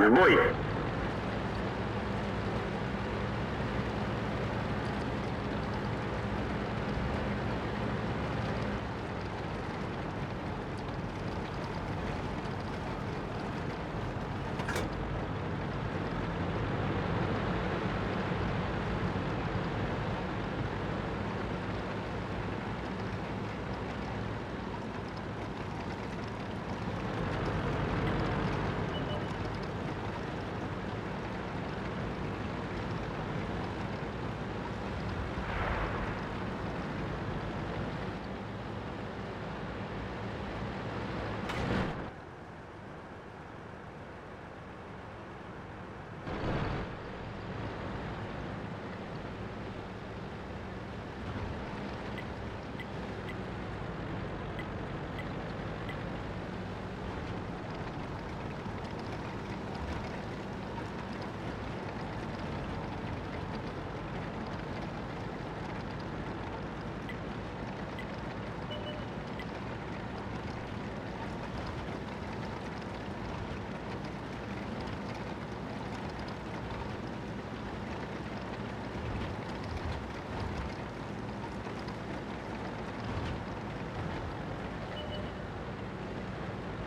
w bój.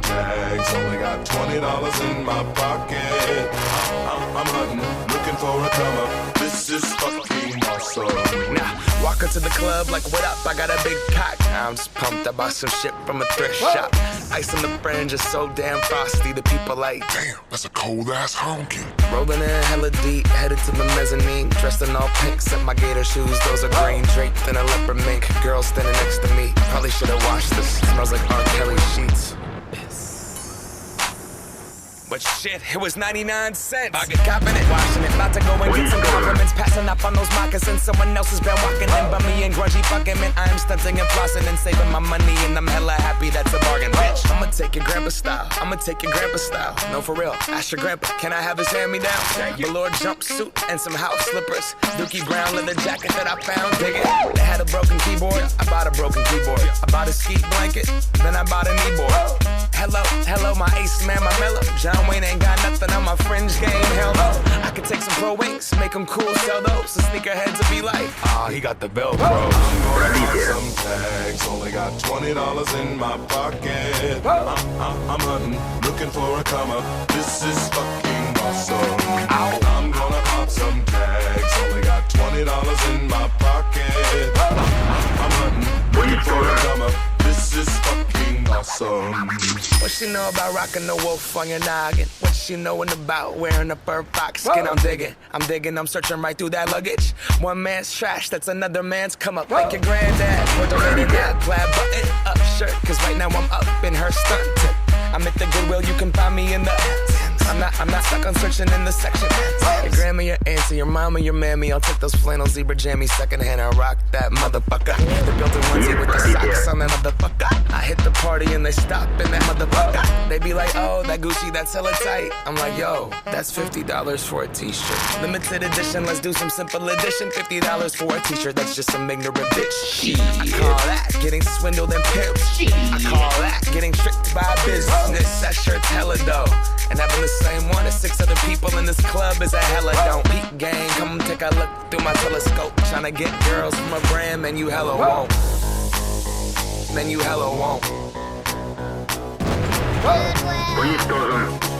tags. Only got twenty dollars in my pocket. I'm, I'm hunting, looking for a come up. This is fucking awesome. Now, walk into the club like, what up? I got a big cock. I'm just pumped. I bought some shit from a thrift shop. Ice on the fringe is so damn frosty. The people like, Damn, that's a cold ass honky. rolling in hella deep, headed to the mezzanine. Dressed in all pink, set my gator shoes. Those are green, draped in a leopard mink. Girl standing next to me. Probably should have washed this. Smells like R. Kelly sheets. But shit, it was 99 cents. I get copping it, washing it. About to go and get some compliments. Passing up on those moccasins. Someone else has been walking in by me and grungy fucking man. I am stunting and flossing and saving my money. And I'm hella happy that's a bargain, bitch. I'ma take your grandpa style. I'ma take your grandpa style. No, for real. Ask your grandpa, can I have his hand me down? Velour jumpsuit and some house slippers. Dookie brown leather jacket that I found. Dig it. They had a broken keyboard. I bought a broken keyboard. I bought a ski blanket. Then I bought a kneeboard. Hello, hello, my ace man, my mellow. John Wayne ain't got nothing on my fringe game. Hell no. I could take some pro wings, make them cool, sell those. The sneakerheads will be like, ah, he got the Velcro. I'm gonna pop some tags. Only got twenty dollars in my pocket. I'm, I'm, I'm hunting, looking for a come up. This is awesome. Um, what she know about rocking the wolf on your noggin? What she knowin' about wearing a fur fox skin? I'm digging, I'm digging, I'm searching right through that luggage. One man's trash, that's another man's come up. Like your granddad, or the lady that plaid button up shirt. Cause right now I'm up in her stunt. I'm at the Goodwill, you can find me in the. I'm not, I'm not stuck on searching in the section. Your grandma, your auntie, your mama, your mammy. I'll take those flannel zebra jammies secondhand and rock that motherfucker. The built-in onesie with the socks on that motherfucker. I hit the party and they stop in that motherfucker. They be like, oh, that Gucci, that's hella tight. I'm like, yo, that's $50 for a t-shirt. Limited edition, let's do some simple edition. $50 for a t-shirt, that's just some ignorant bitch. I call that getting swindled and pimped. I call that getting tricked by business. That shirt's hella dope. And having the same one as six other people in this club is a hella don't. Peep gang. come take a look through my telescope. Tryna get girls from a brand, man, you hella won't. Man, you hella won't. Whoa.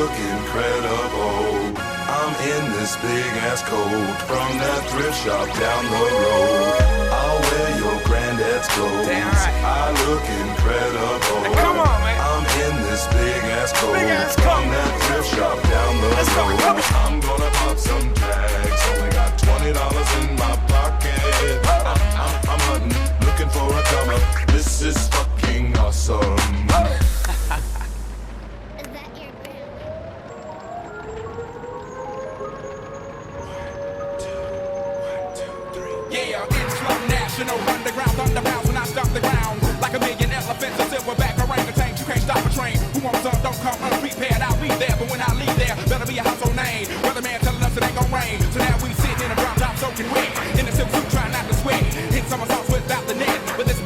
Look incredible. I'm in this big ass coat from that thrift shop down the road. I'll wear your granddad's clothes. Damn right. I look incredible. Come on, man. I'm in this big ass coat from that thrift shop down the road. I'm gonna pop some tags. Only got twenty dollars in my It's National Underground Thunderbounds when I stop the ground Like a million elephants, a silverback orangutan You can't stop a train, who wants some? Don't come unprepared. I'll be there, but when I leave there, better be a household name. Weatherman telling us it ain't gon' rain. So now we sitting in a drop top soaking wet. In a silk suit trying not to sweat. Hit somersaults without the net But this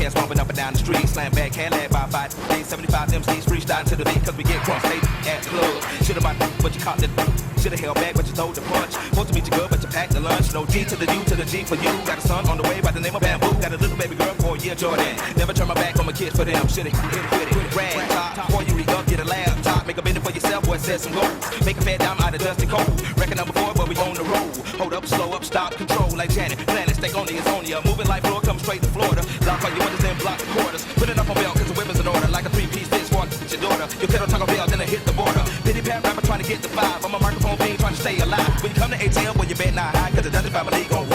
Outcast bumping up and down the street. Slam back, can lad by five. Days 75 MCs freestyle to the beat. Cause we get cross state at the club. Shit about but you caught the Should've held back, but you told the punch. Supposed to meet you good, but you packed the lunch. No D to the U to the G for you. Got a son on the way by the name of Bamboo. Got a little baby girl for a year, Jordan. Never turn my back on my kids for them. Should've hit it with it. Rag top, before you re-up, get a laptop. Boy, set some goals. Make a fat dime out of dust and cold. Record number four, but we on the road. Hold up, slow up, stop, control like Janet. Planet, stay on the is on ya. Moving like floor, come straight to Florida. Lock all your windows and block the quarters. Put it up on belt, cause the weapons in order. Like a three-piece bitch, walk with your daughter. Your pedal taco bell, then I hit the border. Pity pat rapper trying to get the five. I'm a microphone being trying to stay alive. When you come to ATL, boy, you bet not high, cause the Dungeon Family gon'